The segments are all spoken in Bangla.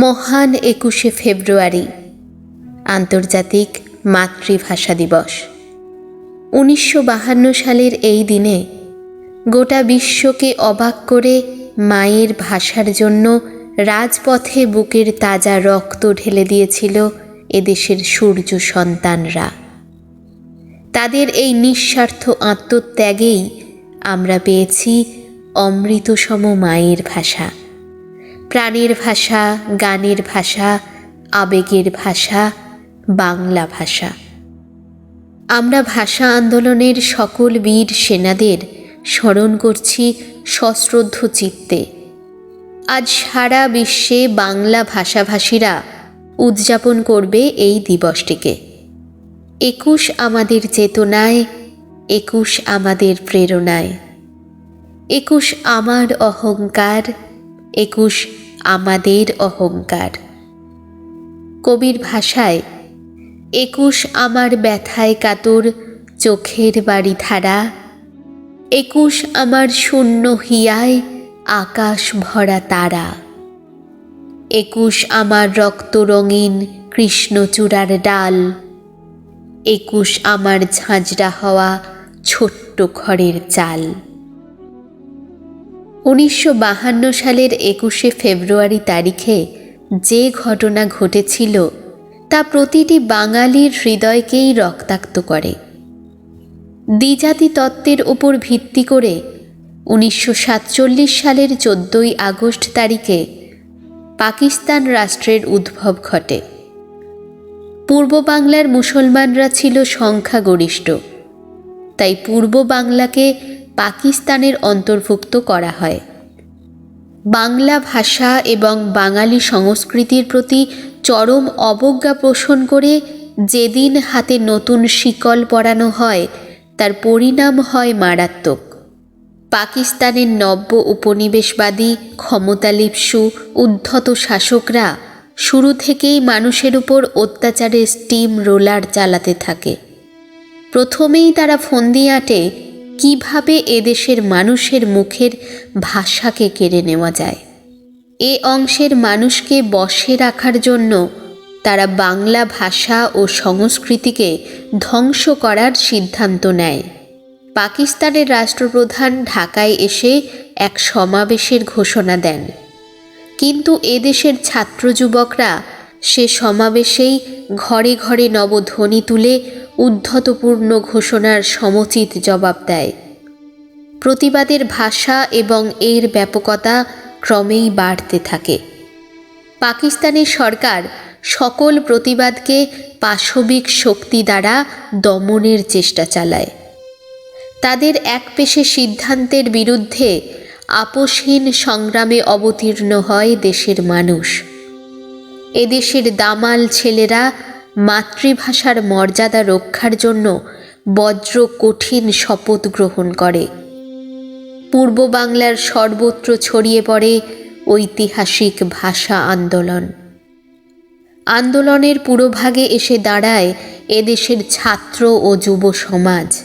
মহান একুশে ফেব্রুয়ারি, আন্তর্জাতিক মাতৃভাষা দিবস। উনিশশো বাহান্ন সালের এই দিনে গোটা বিশ্বকে অবাক করে মায়ের ভাষার জন্য রাজপথে বুকের তাজা রক্ত ঢেলে দিয়েছিল এদেশের সূর্য সন্তানরা। তাদের এই নিঃস্বার্থ আত্মত্যাগেই আমরা পেয়েছি অমৃতসম মায়ের ভাষা। প্রাণের ভাষা, গানের ভাষা, আবেগের ভাষা, বাংলা ভাষা। আমরা ভাষা আন্দোলনের সকল বীর সেনাদের স্মরণ করছি সশ্রদ্ধ চিত্তে। আজ সারা বিশ্বে বাংলা ভাষাভাষীরা উদযাপন করবে এই দিবসটিকে। একুশ আমাদের চেতনায়, একুশ আমাদের প্রেরণায়। একুশ আমার অহংকার একুশ আমাদের অহংকার। কবির ভাষায়, একুশ আমার ব্যথায় কাতর চোখের বাড়ি ধারা, একুশ আমার শূন্য হিয়ায় আকাশ ভরা তারা, একুশ আমার রক্ত রঙিন কৃষ্ণচূড়ার ডাল, একুশ আমার ঝাঁঝরা হওয়া ছোট্ট ঘরের চাল। উনিশশো সালের একুশে ফেব্রুয়ারি তারিখে যে ঘটনা ঘটেছিল, তা প্রতিটি বাঙালির হৃদয়কেই রক্তাক্ত করে। দ্বিজাতি তত্ত্বের উপর ভিত্তি করে উনিশশো সাতচল্লিশ সালের চোদ্দই আগস্ট তারিখে পাকিস্তান রাষ্ট্রের উদ্ভব ঘটে। পূর্ব বাংলার মুসলমানরা ছিল সংখ্যাগরিষ্ঠ। তাই পূর্ব বাংলাকে পাকিস্তানের অন্তর্ভুক্ত করা হয়। বাংলা ভাষা এবং বাঙালি সংস্কৃতির প্রতি চরম অবজ্ঞা পোষণ করে যেদিন হাতে নতুন শিকল পরানো হয়, তার পরিণাম হয় মারাত্মক। পাকিস্তানের নব্য উপনিবেশবাদী ক্ষমতালিপ্সু উদ্ধত শাসকরা শুরু থেকেই মানুষের উপর অত্যাচারের স্টিম রোলার চালাতে থাকে। প্রথমেই তারা ফন্দি আঁটে কীভাবে এদেশের মানুষের মুখের ভাষাকে কেড়ে নেওয়া যায়? এ অংশের মানুষকে বসে রাখার জন্য তারা বাংলা ভাষা ও সংস্কৃতিকে ধ্বংস করার সিদ্ধান্ত নেয়। পাকিস্তানের রাষ্ট্রপ্রধান ঢাকায় এসে এক সমাবেশের ঘোষণা দেন। কিন্তু এদেশের ছাত্র যুবকরা সে সমাবেশেই ঘরে ঘরে নবধ্বনি তুলে উদ্ধতপূর্ণ ঘোষণার সমচিত জবাব দেয়। প্রতিবাদের ভাষা এবং এর ব্যাপকতা ক্রমেই বাড়তে থাকে। পাকিস্তানের সরকার সকল প্রতিবাদকে পাশবিক শক্তি দ্বারা দমনের চেষ্টা চালায়। তাদের একপেশে সিদ্ধান্তের বিরুদ্ধে আপোষহীন সংগ্রামে অবতীর্ণ হয় দেশের মানুষ। এদেশের দামাল ছেলেরা মাতৃভাষার মর্যাদা রক্ষার জন্য বজ্র কঠিন শপথ গ্রহণ করে। পূর্ব বাংলার সর্বত্র ছড়িয়ে পড়ে ঐতিহাসিক ভাষা আন্দোলন। আন্দোলনের পুরোভাগে এসে দাঁড়ায় এদেশের ছাত্র ও যুব সমাজ।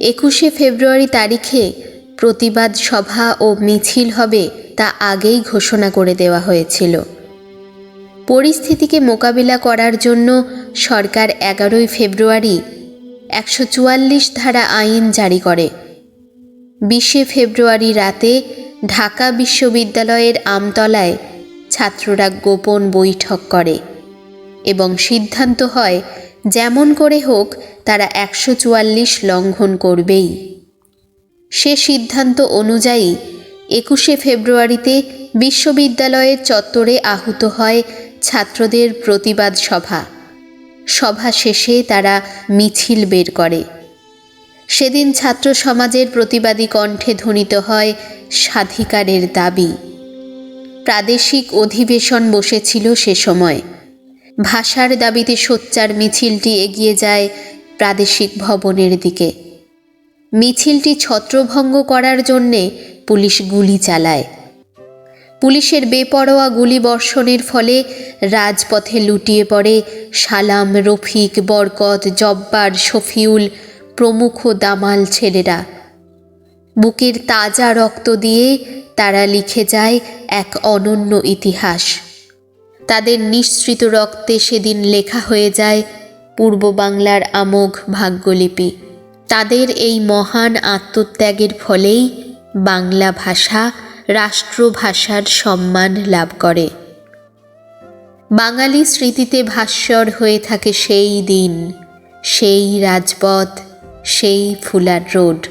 একুশে ফেব্রুয়ারি তারিখে প্রতিবাদ সভা ও মিছিল হবে তা আগেই ঘোষণা করে দেওয়া হয়েছিল। পরিস্থিতিকে মোকাবিলা করার জন্য সরকার এগারোই ফেব্রুয়ারি একশো চুয়াল্লিশ ধারা আইন জারি করে। বিশে ফেব্রুয়ারি রাতে ঢাকা বিশ্ববিদ্যালয়ের আমতলায় ছাত্ররা গোপন বৈঠক করে এবং সিদ্ধান্ত হয়, যেমন করে হোক, তারা একশো চুয়াল্লিশ লঙ্ঘন করবেই। সে সিদ্ধান্ত অনুযায়ী একুশে ফেব্রুয়ারিতে বিশ্ববিদ্যালয়ের চত্বরে আহত হয় ছাত্রদের প্রতিবাদ সভা। সভা শেষে তারা মিছিল বের করে। সেদিন ছাত্র সমাজের প্রতিবাদী কণ্ঠে ধ্বনিত হয় স্বাধিকারের দাবি। প্রাদেশিক অধিবেশন বসেছিল সে সময়। ভাষার দাবিতে সোচ্চার মিছিলটি এগিয়ে যায় প্রাদেশিক ভবনের দিকে। মিছিলটি ছত্রভঙ্গ করার জন্যে পুলিশ গুলি চালায়। পুলিশের বেপরোয়া গুলিবর্ষণের ফলে রাজপথে লুটিয়ে পড়ে সালাম, রফিক, বরকত, জব্বার, শফিউল প্রমুখ দামাল ছেলেরা। বুকের তাজা রক্ত দিয়ে তারা লিখে যায় এক অনন্য ইতিহাস। তাদের নিঃসৃত রক্তে সেদিন লেখা হয়ে যায় পূর্ব বাংলার আমোঘ ভাগ্যলিপি। তাদের এই মহান আত্মত্যাগের ফলেই বাংলা ভাষা রাষ্ট্রভাষার সম্মান লাভ করে। বাঙালি স্মৃতিতে ভাস্বর হয়ে থাকে সেই দিন, সেই রাজপথ, সেই ফুলার রোড।